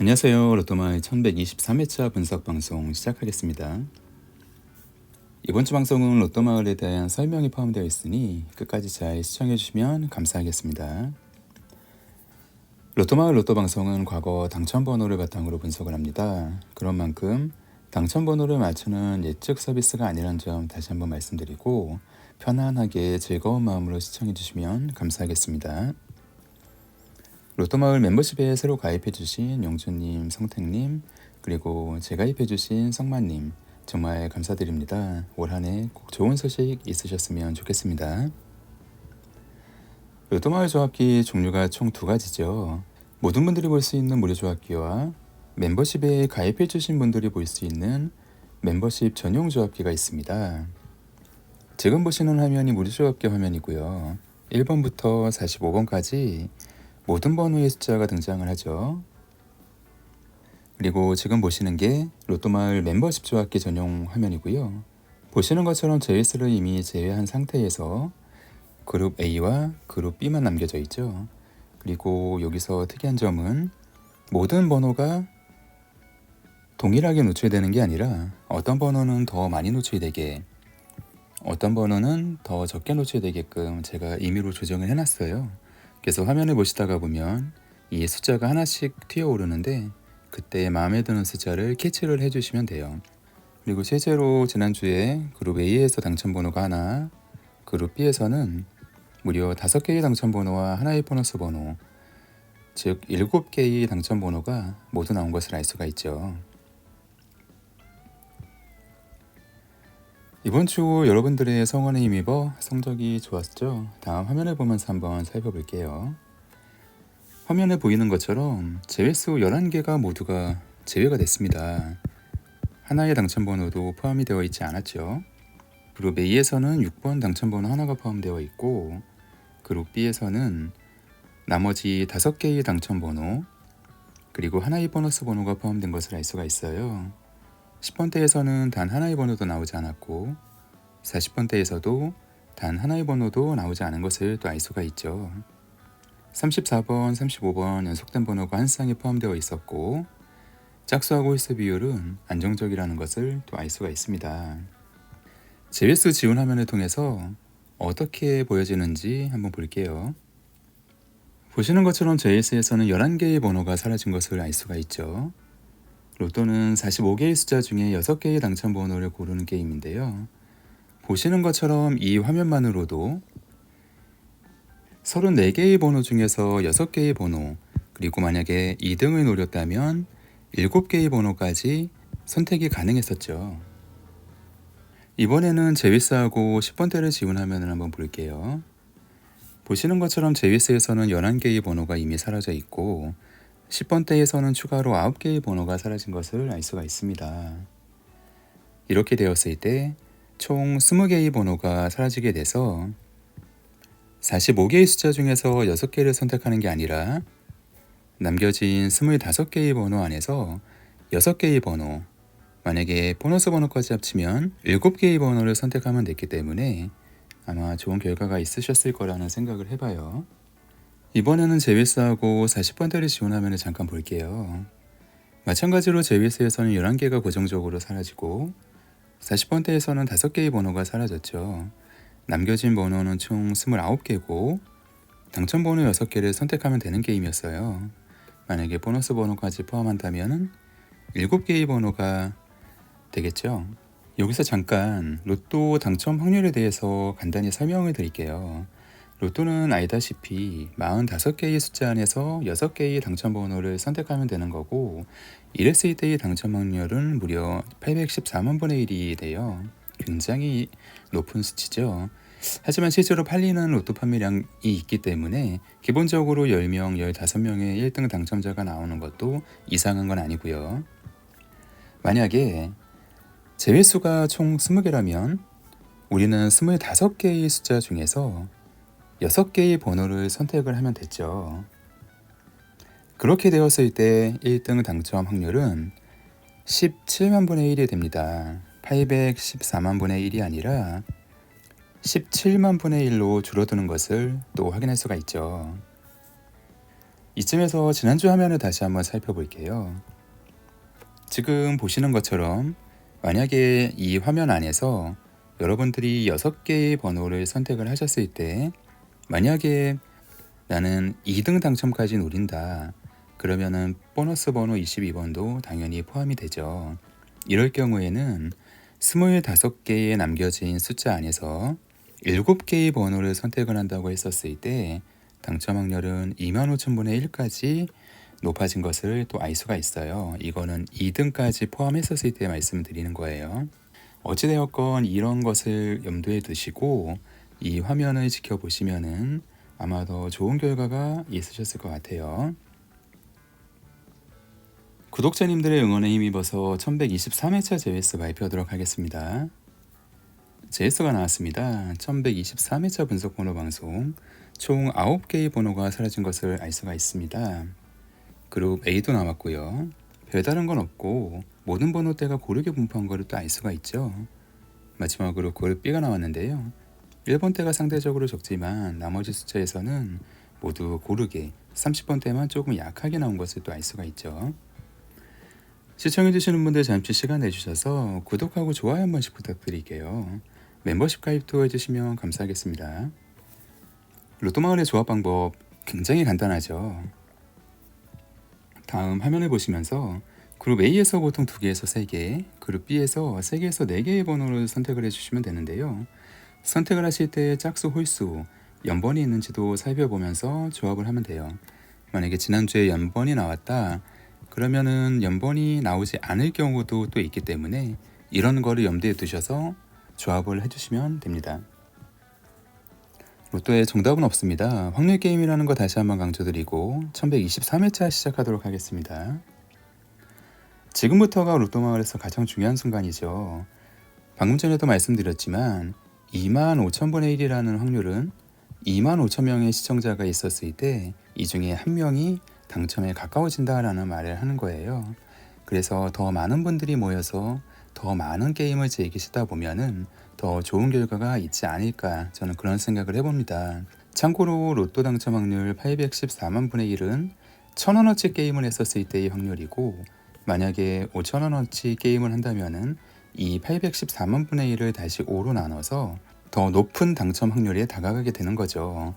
안녕하세요. 로또마을 1123회차 분석 방송 시작하겠습니다. 이번 주 방송은 로또마을에 대한 설명이 포함되어 있으니 끝까지 잘 시청해 주시면 감사하겠습니다. 로또마을 로또 방송은 과거 당첨 번호를 바탕으로 분석을 합니다. 그런 만큼 당첨 번호를 맞추는 예측 서비스가 아니란 점 다시 한번 말씀드리고 편안하게 즐거운 마음으로 시청해 주시면 감사하겠습니다. 로또마을 멤버십에 새로 가입해주신 영주님, 성택님, 그리고 재가입해주신 성만님 정말 감사드립니다. 올 한 해 꼭 좋은 소식 있으셨으면 좋겠습니다. 로또마을 조합기 종류가 총 두 가지죠. 모든 분들이 볼 수 있는 무료 조합기와 멤버십에 가입해주신 분들이 볼 수 있는 멤버십 전용 조합기가 있습니다. 지금 보시는 화면이 무료 조합기 화면이고요. 1번부터 45번까지 모든 번호의 숫자가 등장을 하죠. 그리고 지금 보시는 게 로또마을 멤버십 조합기 전용 화면이고요. 보시는 것처럼 JS를 이미 제외한 상태에서 그룹 A와 그룹 B만 남겨져 있죠. 그리고 여기서 특이한 점은 모든 번호가 동일하게 노출되는 게 아니라 어떤 번호는 더 많이 노출되게 어떤 번호는 더 적게 노출되게끔 제가 임의로 조정을 해놨어요. 그래서 화면을 보시다가 보면 이 숫자가 하나씩 튀어오르는데 그때 마음에 드는 숫자를 캐치를 해주시면 돼요. 그리고 실제로 지난주에 그룹 A에서 당첨 번호가 하나, 그룹 B에서는 무려 다섯 개의 당첨 번호와 하나의 보너스 번호, 즉 일곱 개의 당첨 번호가 모두 나온 것을 알 수가 있죠. 이번 주 여러분들의 성원에 힘입어 성적이 좋았죠? 다음 화면을 보면서 한번 살펴볼게요. 화면에 보이는 것처럼 제외수 11개가 모두가 제외가 됐습니다. 하나의 당첨번호도 포함이 되어 있지 않았죠. 그룹 A에서는 6번 당첨번호 하나가 포함되어 있고 그룹 B에서는 나머지 5개의 당첨번호 그리고 하나의 보너스 번호가 포함된 것을 알 수가 있어요. 10번대에서는 단 하나의 번호도 나오지 않았고 40번대에서도 단 하나의 번호도 나오지 않은 것을 또 알 수가 있죠. 34번, 35번 연속된 번호가 한 쌍에 포함되어 있었고 짝수하고 홀수 비율은 안정적이라는 것을 또 알 수가 있습니다. 제외수 지운 화면을 통해서 어떻게 보여지는지 한번 볼게요. 보시는 것처럼 JS에서는 11개의 번호가 사라진 것을 알 수가 있죠. 로또는 45개의 숫자 중에 6개의 당첨 번호를 고르는 게임인데요. 보시는 것처럼 이 화면만으로도 34개의 번호 중에서 6개의 번호, 그리고 만약에 2등을 노렸다면 7개의 번호까지 선택이 가능했었죠. 이번에는 제위스하고 10번대를 지운 화면을 한번 볼게요. 보시는 것처럼 제위스에서는 11개의 번호가 이미 사라져 있고 10번대에서는 추가로 9개의 번호가 사라진 것을 알 수가 있습니다. 이렇게 되었을 때 총 20개의 번호가 사라지게 돼서 45개의 숫자 중에서 6개를 선택하는 게 아니라 남겨진 25개의 번호 안에서 6개의 번호, 만약에 보너스 번호까지 합치면 7개의 번호를 선택하면 됐기 때문에 아마 좋은 결과가 있으셨을 거라는 생각을 해봐요. 이번에는 제위스하고 40번대를 지원하면 잠깐 볼게요. 마찬가지로 제위스에서는 11개가 고정적으로 사라지고 40번대에서는 5개의 번호가 사라졌죠. 남겨진 번호는 총 29개고 당첨 번호 6개를 선택하면 되는 게임이었어요. 만약에 보너스 번호까지 포함한다면 7개의 번호가 되겠죠. 여기서 잠깐 로또 당첨 확률에 대해서 간단히 설명을 드릴게요. 로또는 알다시피 45개의 숫자 안에서 6개의 당첨 번호를 선택하면 되는 거고 이랬을 때의 당첨 확률은 무려 814만 분의 1이 돼요. 굉장히 높은 수치죠. 하지만 실제로 팔리는 로또 판매량이 있기 때문에 기본적으로 10명, 15명의 1등 당첨자가 나오는 것도 이상한 건 아니고요. 만약에 제외수가 총 20개라면 우리는 25개의 숫자 중에서 6개의 번호를 선택을 하면 됐죠. 그렇게 되었을 때 1등 당첨 확률은 17만 분의 1이 됩니다. 814만 분의 1이 아니라 17만 분의 1로 줄어드는 것을 또 확인할 수가 있죠. 이쯤에서 지난주 화면을 다시 한번 살펴볼게요. 지금 보시는 것처럼 만약에 이 화면 안에서 여러분들이 6개의 번호를 선택을 하셨을 때 만약에 나는 2등 당첨까지 노린다. 그러면은 보너스 번호 22번도 당연히 포함이 되죠. 이럴 경우에는 25개의 남겨진 숫자 안에서 7개의 번호를 선택을 한다고 했었을 때 당첨 확률은 2만 5천분의 1까지 높아진 것을 또 알 수가 있어요. 이거는 2등까지 포함했었을 때 말씀을 드리는 거예요. 어찌되었건 이런 것을 염두에 두시고 이 화면을 지켜보시면은 아마 더 좋은 결과가 있으셨을 것 같아요. 구독자님들의 응원에 힘입어서 1123회차 JS 발표하도록 하겠습니다. JS가 나왔습니다. 1123회차 분석 번호 방송 총 9개의 번호가 사라진 것을 알 수가 있습니다. 그룹 A도 나왔고요. 별다른 건 없고 모든 번호대가 고르게 분포한 것을 또 알 수가 있죠. 마지막으로 그룹 B가 나왔는데요. 1번대가 상대적으로 적지만 나머지 숫자에서는 모두 고르게 30번대만 조금 약하게 나온 것을 또 알 수가 있죠. 시청해주시는 분들 잠시 시간 내주셔서 구독하고 좋아요 한 번씩 부탁드릴게요. 멤버십 가입도 해주시면 감사하겠습니다. 로또마을의 조합 방법 굉장히 간단하죠. 다음 화면을 보시면서 그룹 A에서 보통 2개에서 3개, 그룹 B에서 3개에서 4개의 번호를 선택을 해주시면 되는데요. 선택을 하실 때 짝수, 홀수, 연번이 있는지도 살펴보면서 조합을 하면 돼요. 만약에 지난주에 연번이 나왔다 그러면은 연번이 나오지 않을 경우도 또 있기 때문에 이런 거를 염두에 두셔서 조합을 해주시면 됩니다. 로또에 정답은 없습니다. 확률 게임이라는 거 다시 한번 강조드리고 1123회차 시작하도록 하겠습니다. 지금부터가 로또 마을에서 가장 중요한 순간이죠. 방금 전에도 말씀드렸지만 2만 5천 분의 1이라는 확률은 2만 5천 명의 시청자가 있었을 때 이 중에 한 명이 당첨에 가까워진다라는 말을 하는 거예요. 그래서 더 많은 분들이 모여서 더 많은 게임을 즐기시다 보면은 더 좋은 결과가 있지 않을까 저는 그런 생각을 해봅니다. 참고로 로또 당첨 확률 814만 분의 1은 1000원어치 게임을 했었을 때의 확률이고 만약에 5천원어치 게임을 한다면은 이 814만 분의 1을 다시 5로 나눠서 더 높은 당첨 확률에 다가가게 되는 거죠.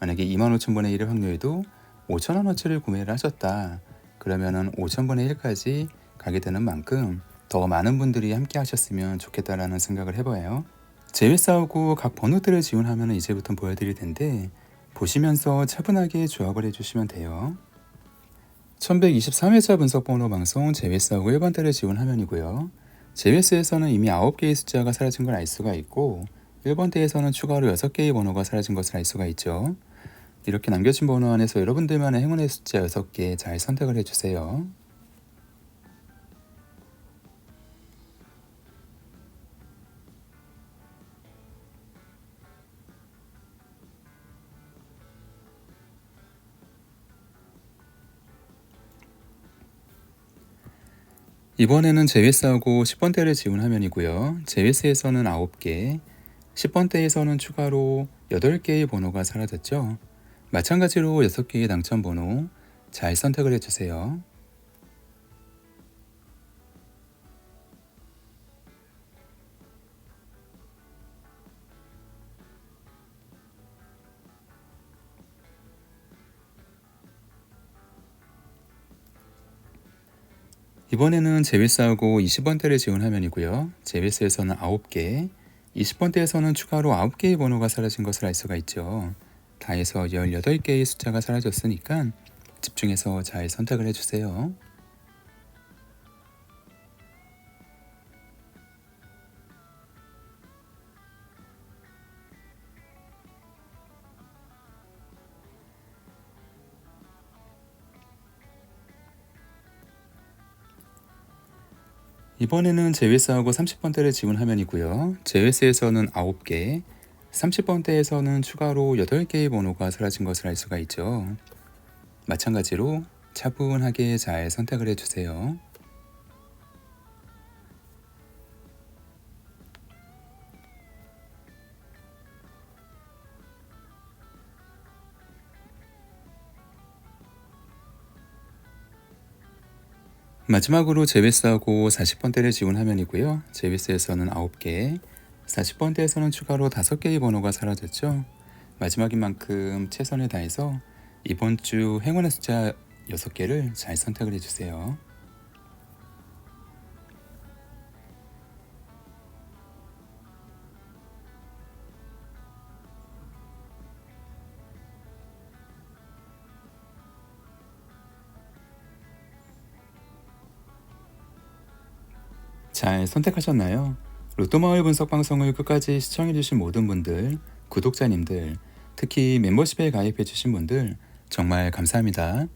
만약에 2만 5천 분의 1의 확률도 5천 원어치를 구매를 하셨다. 그러면은 5천 분의 1까지 가게 되는 만큼 더 많은 분들이 함께 하셨으면 좋겠다라는 생각을 해봐요. 제외 싸우고 각 번호들을 지원하면 이제부터 보여드릴 텐데 보시면서 차분하게 조합을 해주시면 돼요. 1123회차 분석 번호 방송 제외스하고 1번대를 지원 화면이고요. 제외스에서는 이미 9개의 숫자가 사라진 걸 알 수가 있고 1번대에서는 추가로 6개의 번호가 사라진 것을 알 수가 있죠. 이렇게 남겨진 번호 안에서 여러분들만의 행운의 숫자 6개 잘 선택을 해주세요. 이번에는 제외스하고 10번대를 지운 화면이고요. 제외스에서는 9개, 10번대에서는 추가로 8개의 번호가 사라졌죠. 마찬가지로 6개의 당첨 번호 잘 선택을 해주세요. 이번에는 제비스하고 20번대를 지원 화면이고요. 제비스에서는 9개, 20번대에서는 추가로 9개의 번호가 사라진 것을 알 수가 있죠. 다 해서 18개의 숫자가 사라졌으니까 집중해서 잘 선택을 해주세요. 이번에는 제외스하고 30번대를 지원 화면이고요. 제외스에서는 9개, 30번대에서는 추가로 8개의 번호가 사라진 것을 알 수가 있죠. 마찬가지로 차분하게 잘 선택을 해주세요. 마지막으로 제비스하고 40번대를 지운 화면이고요. 제비스에서는 9개, 40번대에서는 추가로 5개의 번호가 사라졌죠. 마지막인 만큼 최선을 다해서 이번 주 행운의 숫자 6개를 잘 선택을 해주세요. 잘 선택하셨나요? 로또마을 분석 방송을 끝까지 시청해주신 모든 분들, 구독자님들, 특히 멤버십에 가입해주신 분들 정말 감사합니다.